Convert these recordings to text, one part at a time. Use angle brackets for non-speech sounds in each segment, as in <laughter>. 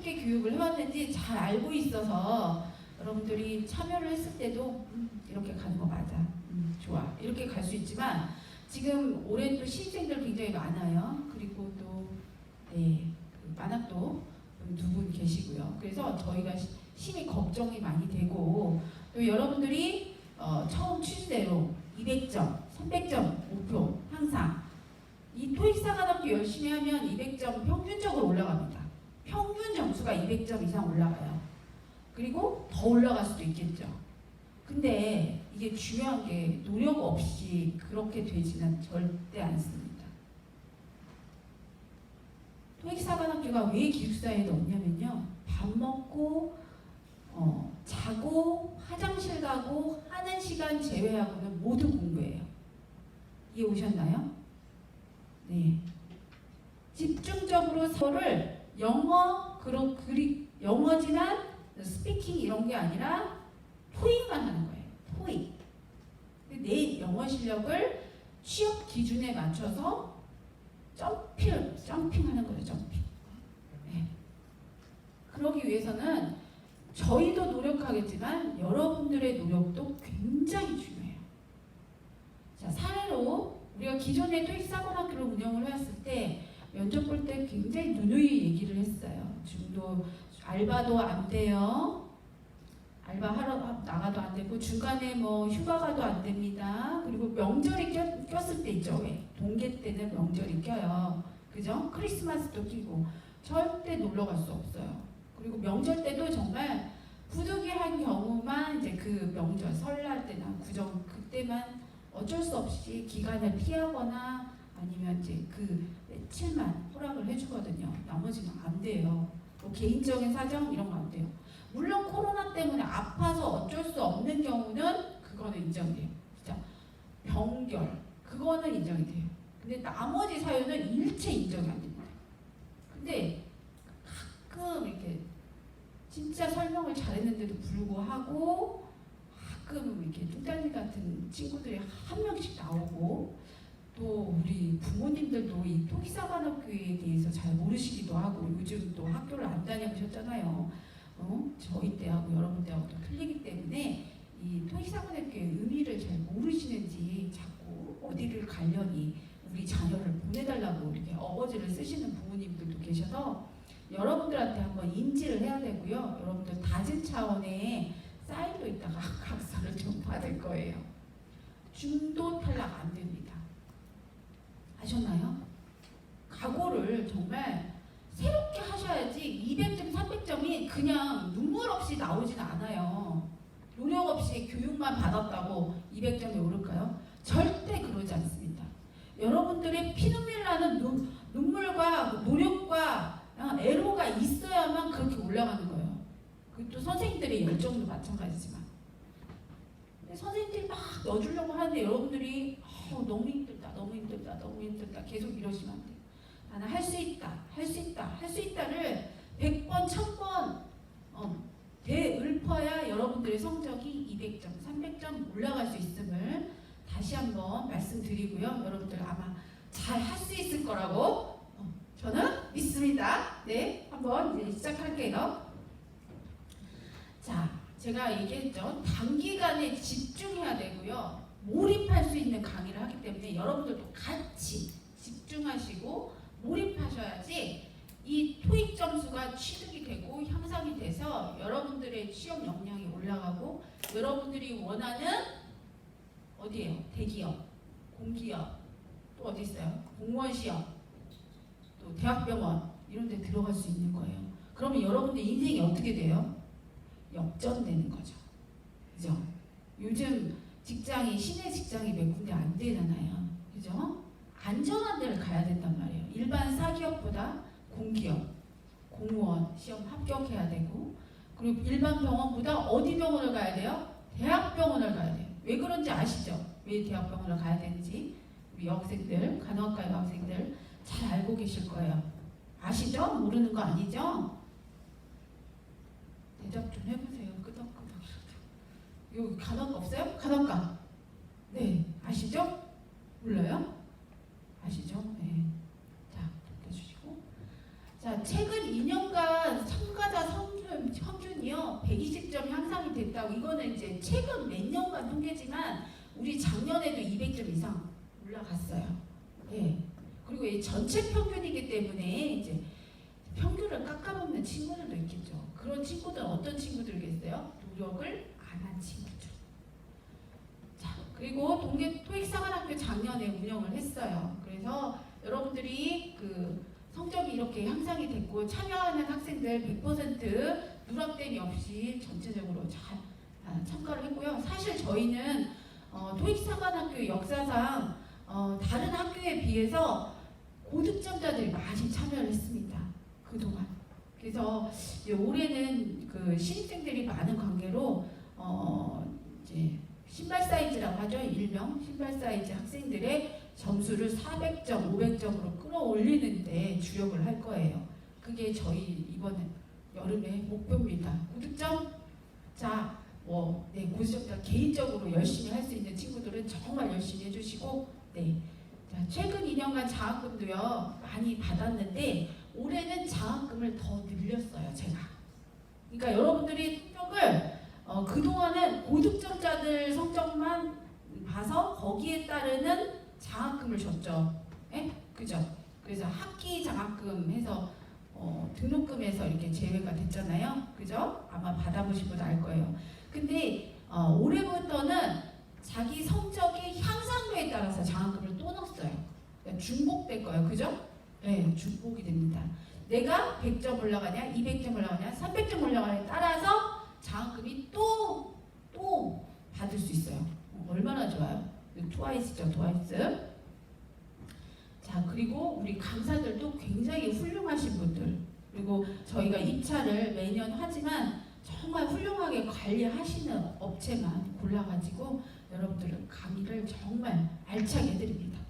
어떻게 교육을 해왔는지 잘 알고 있어서 여러분들이 참여를 했을 때도 음, 이렇게 가는 거 맞아. 음, 좋아. 이렇게 갈 수 있지만 지금 올해 또 신입생들 굉장히 많아요. 그리고 또 네, 그 만학도 두 분 계시고요. 그래서 저희가 시- 심히 걱정이 많이 되고 또 여러분들이 어, 처음 취지대로 200점, 300점 목표 항상 이 토익 사관학교 열심히 하면 200점 평균적으로 올라갑니다. 평균 점수가 200점 이상 올라가요. 그리고 더 올라갈 수도 있겠죠. 근데 이게 중요한 게 노력 없이 그렇게 되지는 절대 않습니다. 토익사관학교가 왜 기숙사에 넣냐면요. 밥 먹고 어, 자고 화장실 가고 하는 시간 제외하고는 모두 공부해요. 이해 오셨나요? 네. 집중적으로 서를 영어 그런 그리 영어지만 스피킹 이런 게 아니라 토익만 하는 거예요. 토익. 내 영어 실력을 취업 기준에 맞춰서 점핑 점핑하는 거예요. 점핑. 네. 그러기 위해서는 저희도 노력하겠지만 여러분들의 노력도 굉장히 중요해요. 자 사례로 우리가 기존에 토익사관학교를 운영을 해왔을 때 면접 볼 때 굉장히 누누이 얘기를 했어요. 지금도 알바도 안 돼요. 알바 하러 나가도 안 되고 중간에 뭐 휴가 가도 안 됩니다. 그리고 명절이 껴, 꼈을 때 있죠. 왜? 동계 때는 명절이 껴요. 그죠? 크리스마스도 끼고 절대 놀러 갈 수 없어요. 그리고 명절 때도 정말 부득이한 경우만 이제 그 명절 설날 때나 구정 그때만 어쩔 수 없이 기간을 피하거나 아니면 이제 그 며칠만 허락을 해주거든요. 나머지는 안 돼요. 뭐 개인적인 사정 이런 거 안 돼요. 물론 코로나 때문에 아파서 어쩔 수 없는 경우는 그거는 인정돼요. 진짜 병결 그거는 인정이 돼요. 근데 나머지 사유는 일체 인정이 안 됩니다. 근데 가끔 이렇게 진짜 설명을 잘했는데도 불구하고 가끔 이렇게 뚱딸리 같은 친구들이 한 명씩 나오고 또 우리 부모님들도 이 토기사관학교에 대해서 잘 모르시기도 하고 요즘 또 학교를 안 다녀보셨잖아요. 어? 저희 때하고 여러분 때하고 또 틀리기 때문에 이 토익사관학교의 의미를 잘 모르시는지 자꾸 어디를 가려니 우리 자녀를 보내달라고 이렇게 어거지를 쓰시는 부모님들도 계셔서 여러분들한테 한번 인지를 해야 되고요. 여러분들 다진 차원의 사인도 있다가 <laughs> 각서를 좀 받을 거예요. 중도 탈락 안 됩니다. 아셨나요? 각오를 정말 새롭게 하셔야지 200점, 300점이 그냥 눈물 없이 나오진 않아요. 노력 없이 교육만 받았다고 200점이 오를까요? 절대 그러지 않습니다. 여러분들의 피눈물 나는 눈, 눈물과 노력과 어, 애로가 있어야만 그렇게 올라가는 거예요. 그또 선생님들의 열정도 마찬가지지만. 선생님들이 막 넣어주려고 하는데 여러분들이 어, 너무 힘들다, 너무 힘들다, 너무 힘들다 계속 이러시면 안 돼요. 나는 할 수 있다, 할 수 있다, 할 수 있다를 100번, 1000번 어, 되읊어야 여러분들의 성적이 200점, 300점 올라갈 수 있음을 다시 한번 말씀드리고요. 여러분들 아마 잘 할 수 있을 거라고 어, 저는 믿습니다. 네, 한번 이제 시작할게요. 자, 제가 얘기했죠. 단기간에 집중해야 되고요. 몰입할 수 있는 강의를 하기 때문에 여러분들도 같이 집중하시고 몰입하셔야지 이 토익 점수가 취득이 되고 향상이 돼서 여러분들의 취업 역량이 올라가고 여러분들이 원하는 어디예요? 대기업, 공기업, 또 어디 있어요? 공무원 시험, 또 대학병원 이런 데 들어갈 수 있는 거예요. 그러면 여러분들 인생이 어떻게 돼요? 역전되는 거죠. 그죠? 요즘 직장이 시내 직장이 몇 군데 안 되잖아요. 그죠? 안전한 데를 가야 된단 말이에요. 일반 사기업보다 공기업, 공무원 시험 합격해야 되고 그리고 일반 병원보다 어디 병원을 가야 돼요? 대학병원을 가야 돼요. 왜 그런지 아시죠? 왜 대학병원을 가야 되는지 우리 여학생들, 간호학과 여학생들 잘 알고 계실 거예요. 아시죠? 모르는 거 아니죠? 대답 좀 해보세요. 여기 간혹 없어요? 간혹가. 네, 아시죠? 몰라요? 아시죠? 네. 자, 넘겨주시고. 자, 최근 2년간 참가자 성준, 성준이요. 120점 향상이 됐다고. 이거는 이제 최근 몇 년간 통계지만 우리 작년에도 200점 이상 올라갔어요. 네. 그리고 이 전체 평균이기 때문에 이제 평균을 깎아먹는 친구들도 있겠죠. 그런 친구들 어떤 친구들이겠어요? 노력을 안한 친구들. 자, 그리고 동계 토익사관학교 작년에 운영을 했어요. 그래서 여러분들이 그 성적이 이렇게 향상이 됐고 참여하는 학생들 100% 누락됨이 없이 전체적으로 잘 아, 참가를 했고요. 사실 저희는 어, 토익사관학교 역사상 어, 다른 학교에 비해서 고득점자들이 많이 참여를 했습니다. 그동안. 그래서 올해는 그 신입생들이 많은 관계로 어, 이제 신발 사이즈라고 하죠. 일명 신발 사이즈 학생들의 점수를 400점, 500점으로 끌어올리는데 주력을 할 거예요. 그게 저희 이번에 여름의 목표입니다. 고득점? 자, 뭐, 네, 고득점 개인적으로 열심히 할 수 있는 친구들은 정말 열심히 해주시고, 네. 자, 최근 2년간 장학금도요, 많이 받았는데, 올해는 장학금을 더 늘렸어요, 제가. 그러니까 여러분들이 성적을, 어, 그동안은 고득점자들 성적만 봐서 거기에 따르는 장학금을 줬죠. 예? 그죠? 그래서 학기 장학금 해서 어, 등록금에서 이렇게 제외가 됐잖아요. 그죠? 아마 받아보신 분 알 거예요. 근데 어, 올해부터는 자기 성적의 향상도에 따라서 장학금을 또 넣었어요. 그러니까 중복될 거예요. 그죠? 네, 중복이 됩니다. 내가 100점 올라가냐, 200점 올라가냐, 300점 올라가냐에 따라서 장학금이 또, 또 받을 수 있어요. 어, 얼마나 좋아요? 트와이스죠, 트와이스. 자, 그리고 우리 강사들도 굉장히 훌륭하신 분들. 그리고 저희가 입찰을 매년 하지만 정말 훌륭하게 관리하시는 업체만 골라가지고 여러분들은 강의를 정말 알차게 해드립니다.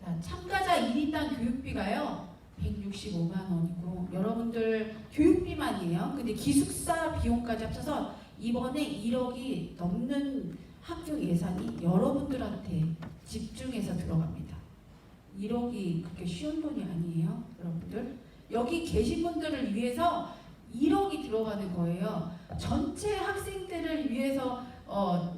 자, 참가자 1인당 교육비가요. 165만 원이고 여러분들 교육비만이에요. 근데 기숙사 비용까지 합쳐서 이번에 1억이 넘는 학교 예산이 여러분들한테 집중해서 들어갑니다. 1억이 그렇게 쉬운 돈이 아니에요, 여러분들. 여기 계신 분들을 위해서 1억이 들어가는 거예요. 전체 학생들을 위해서 어,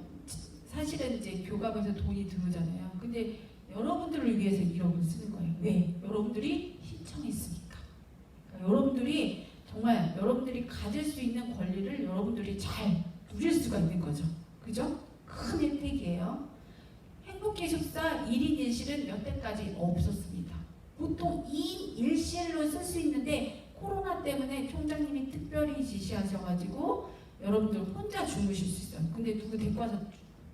사실은 이제 교감에서 돈이 들어오잖아요. 근데 여러분들을 위해서 1억을 쓰는 거예요. 왜? 여러분들이 신청했으니까. 그러니까 여러분들이 정말 여러분들이 가질 수 있는 권리를 여러분들이 잘 누릴 수가 있는 거죠. 그죠? 큰 혜택이에요. 행복기숙사 1인 1실은 여태까지 없었습니다. 보통 2인 1실로 쓸 수 있는데 코로나 때문에 총장님이 특별히 지시하셔가지고 여러분들 혼자 주무실 수 있어요. 근데 누구 데리고 와서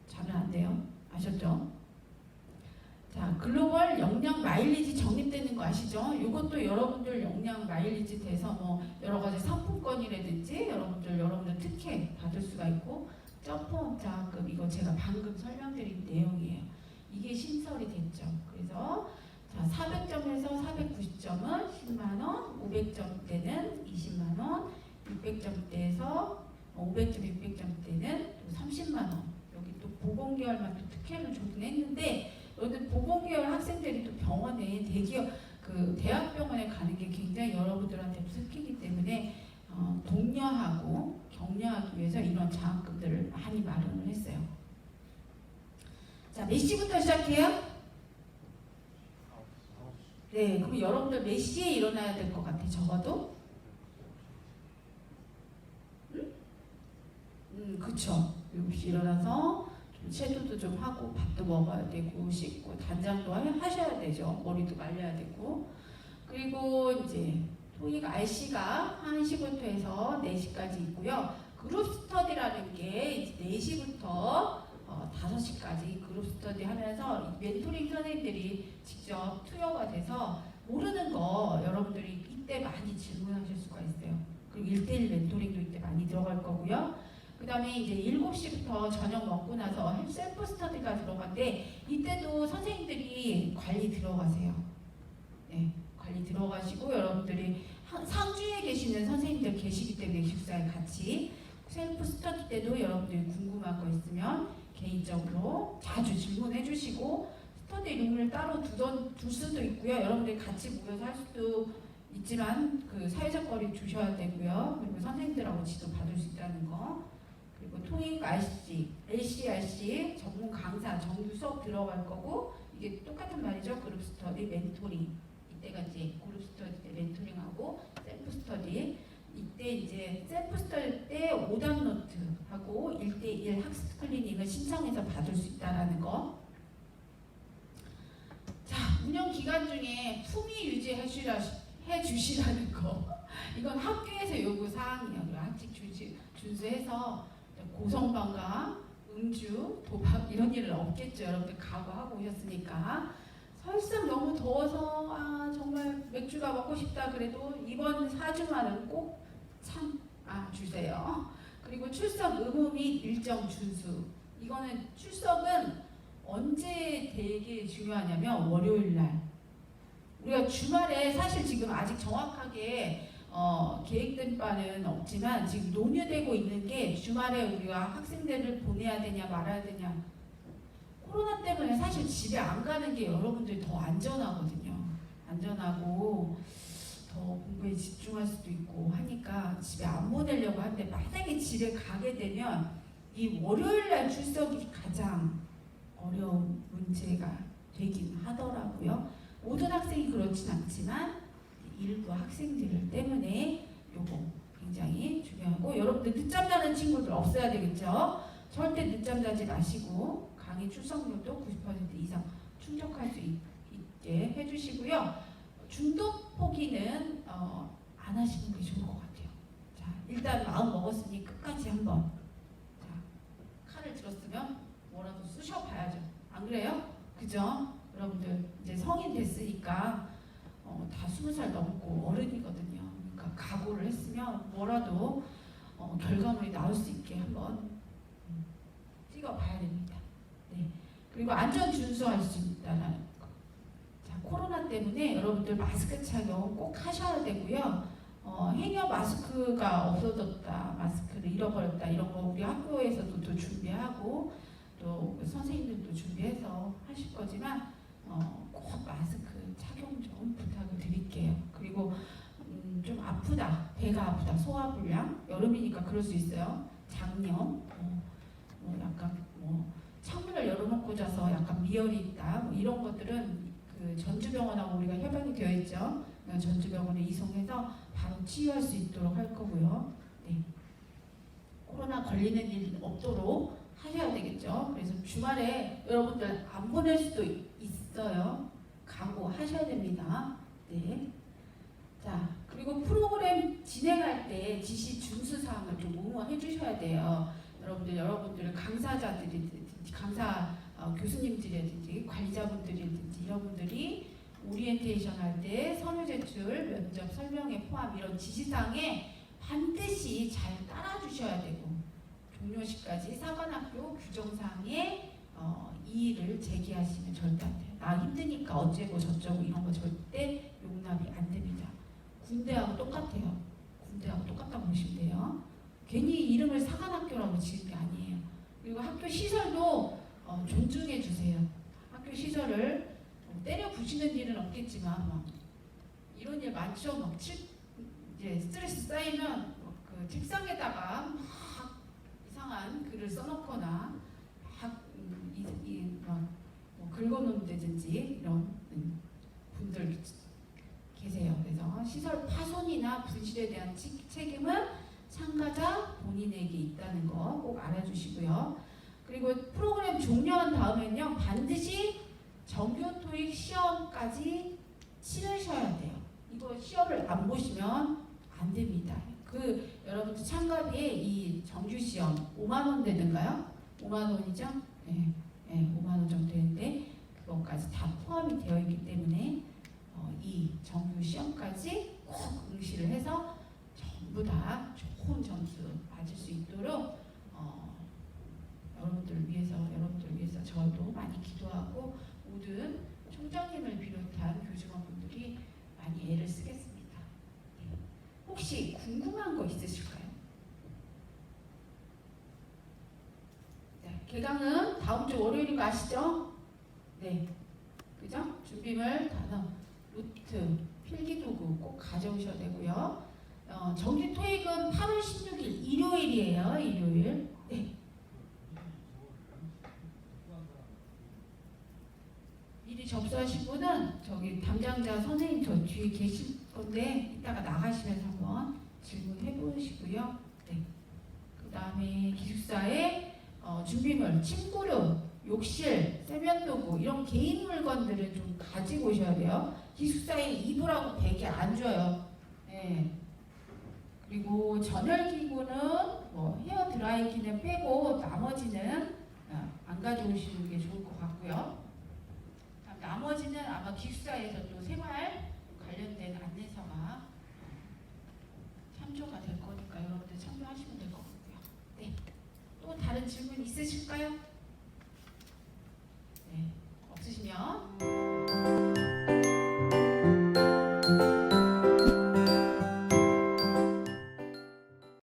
자면 안 돼요. 아셨죠? 자, 글로벌 역량 마일리지 적립되는 거 아시죠? 이것도 여러분들 역량 마일리지 돼서 뭐 여러 가지 상품권이라든지 여러분들 여러분들 특혜 받을 수가 있고 점프 장학금 이거 제가 방금 설명드린 내용이에요. 이게 신설이 됐죠. 그래서 자 400점에서 490점은 10만 원, 500점 때는 20만 원, 600점대에서 500점, 600점 때는 또 30만 원. 여기 또 보건계열만 또 특혜를 주긴 했는데 여기 보건계열 학생들이 또 병원에 대기업 그 대학병원에 가는 게 굉장히 여러분들한테 특혜이기 때문에 어, 독려하고 격려하기 위해서 이런 장학금들을 많이 마련을 했어요. 자, 몇 시부터 시작해요? 네, 그럼 여러분들 몇 시에 일어나야 될 것 같아, 적어도? 응? 음, 그쵸. 7시 일어나서 좀 체도도 좀 하고 밥도 먹어야 되고 씻고 단장도 하- 하셔야 되죠. 머리도 말려야 되고. 그리고 이제 토익 RC가 1시부터 해서 4시까지 있고요. 그룹 스터디라는 게 이제 4시부터 어, 5시까지 그룹 스터디 하면서 멘토링 선생님들이 직접 투여가 돼서 모르는 거 여러분들이 이때 많이 질문하실 수가 있어요. 그리고 1대1 멘토링도 이때 많이 들어갈 거고요. 그 다음에 이제 7시부터 저녁 먹고 나서 셀프 스터디가 들어간데 이때도 선생님들이 관리 들어가세요. 네, 관리 들어가시고 여러분들이 하- 상주에 계시는 선생님들 계시기 때문에 기숙사에 같이 셀프 스터디 때도 여러분들이 궁금한 거 있으면 개인적으로 자주 질문해 주시고 스터디 룸을 따로 두던, 둘 수도 있고요. 여러분들이 같이 모여서 할 수도 있지만 그 사회적 거리 주셔야 되고요. 그리고 선생님들하고 지도 받을 수 있다는 거 그리고 토익 RC, LCRC 전문 강사 정규 수업 들어갈 거고 이게 똑같은 말이죠. 그룹 스터디, 멘토링. 이때가 이제 그룹 스터디 때 멘토링하고 셀프 스터디. 이때 이제 셀프 스터디 때 오답 노트하고 1대1 학습 클리닉을 신청해서 받을 수 있다라는 거. 자, 운영 기간 중에 품위 유지해 주시라 해 주시라는 거. 이건 학교에서 요구 사항이에요. 학칙 준수해서 고성방가, 음주, 도박 이런 일은 없겠죠. 여러분들 각오하고 오셨으니까. 설상 너무 더워서 아 정말 맥주가 먹고 싶다 그래도 이번 4주만은 꼭 참아 주세요. 그리고 출석 의무 및 일정 준수. 이거는 출석은 언제 되게 중요하냐면 월요일 날. 우리가 주말에 사실 지금 아직 정확하게 어, 계획된 바는 없지만 지금 논의되고 있는 게 주말에 우리가 학생들을 보내야 되냐 말아야 되냐 코로나 때문에 사실 집에 안 가는 게 여러분들 더 안전하거든요. 안전하고 더 공부에 집중할 수도 있고 하니까 집에 안 보내려고 하는데 만약에 집에 가게 되면 이 월요일 날 출석이 가장 어려운 문제가 되긴 하더라고요. 모든 학생이 그렇진 않지만 일부 학생들 때문에 요거 굉장히 중요하고 여러분들 늦잠 자는 친구들 없어야 되겠죠. 절대 늦잠 자지 마시고 강의 출석률도 90% 이상 충족할 수 있, 게 해주시고요. 중독 포기는 어, 안 하시는 게 좋을 것 같아요. 자 일단 마음 먹었으니 끝까지 한번 자 칼을 들었으면 뭐라도 쑤셔봐야죠. 안 그래요? 그죠? 여러분들 이제 성인 됐으니까 어, 다 스무 살 넘고 어른이거든요. 그러니까 각오를 했으면 뭐라도 어, 결과물이 나올 수 있게 한번 음, 찍어봐야 됩니다. 네. 그리고 안전 준수할 수 있다는 거. 자, 코로나 때문에 여러분들 마스크 착용 꼭 하셔야 되고요. 어, 행여 마스크가 없어졌다, 마스크를 잃어버렸다 이런 거 우리 학교에서도 또 준비하고 또 선생님들도 준비해서 하실 거지만 어, 꼭 마스크 착용 좀 부탁을 드릴게요. 그리고 음, 좀 아프다, 배가 아프다, 소화불량, 여름이니까 그럴 수 있어요. 장염, 어, 뭐 약간 뭐 창문을 열어놓고 자서 약간 미열이 있다, 뭐 이런 것들은 그 전주병원하고 우리가 협약이 되어 있죠. 그러니까 전주병원에 이송해서 바로 치유할 수 있도록 할 거고요. 네. 코로나 걸리는 일 없도록 하셔야 되겠죠. 그래서 주말에 여러분들 안 보낼 수도 있어요. 각오하셔야 됩니다. 네. 자, 그리고 프로그램 진행할 때 지시 준수 사항을 좀 응원해 주셔야 돼요. 여러분들 여러분들 강사자들이든지 강사 어, 교수님들이든지 관리자분들이든지 이런 분들이 오리엔테이션 할 때 서류 제출, 면접 설명회 포함 이런 지시사항에 반드시 잘 따라 주셔야 되고 종료시까지 사관학교 규정사항에 어, 이의를 제기하시면 절대 안 돼요. 나 힘드니까 어째고 저쩌고 이런 거 절대 용납이 안 됩니다. 군대하고 똑같아요. 군대하고 똑같다고 보시면 돼요. 괜히 이름을 사관학교라고 지은 게 아니에요. 그리고 학교 시설도 어, 존중해 주세요. 학교 시설을 뭐 때려 부시는 일은 없겠지만 막 이런 일 많죠. 막 칠, 이제 스트레스 쌓이면 그 책상에다가 막 이상한 글을 써놓거나 막 음, 이, 이, 막 뭐 긁어놓는다든지 이런 음, 분들 시설 파손이나 분실에 대한 치- 책임은 참가자 본인에게 있다는 거 꼭 알아주시고요. 그리고 프로그램 종료한 다음에는요 반드시 정규 토익 시험까지 치르셔야 돼요. 이거 시험을 안 보시면 안 됩니다. 그 여러분들 참가비에 이 정규 시험 5만 원 되는가요? 5만 원이죠? 네, 네 5만 원 정도 되는데 그것까지 다 포함이 되어 있기 때문에 어, 이 정규 시험까지 꼭 응시를 해서 전부 다 좋은 점수 맞을 수 있도록 어, 여러분들을 위해서 여러분들을 위해서 저도 많이 기도하고 모든 총장님을 비롯한 교직원분들이 많이 애를 쓰겠습니다. 네. 혹시 궁금한 거 있으실까요? 네, 개강은 다음 주 월요일인 거 아시죠? 네, 그죠? 준비물 단어, 루트, 필기도구 꼭 가져오셔야 되고요. 어, 정규 토익은 8월 16일 일요일이에요. 일요일. 네. 미리 접수하신 분은 저기 담당자 선생님 저 뒤에 계실 건데 이따가 나가시면서 한번 질문해 보시고요. 네. 그 다음에 기숙사에 어, 준비물, 침구류, 욕실, 세면도구 이런 개인 물건들을 좀 가지고 오셔야 돼요. 기숙사에 이불하고 베개 안 줘요. 예. 그리고 전열기구는 뭐 헤어 드라이기는 빼고 나머지는 어, 안 가져오시는 게 좋을 것 같고요. 나머지는 아마 기숙사에서 또 생활 관련된 안내서가 참조가 될 거니까 여러분들 참여하시면 될 것 같고요. 네. 또 다른 질문 있으실까요? 네. 없으시면.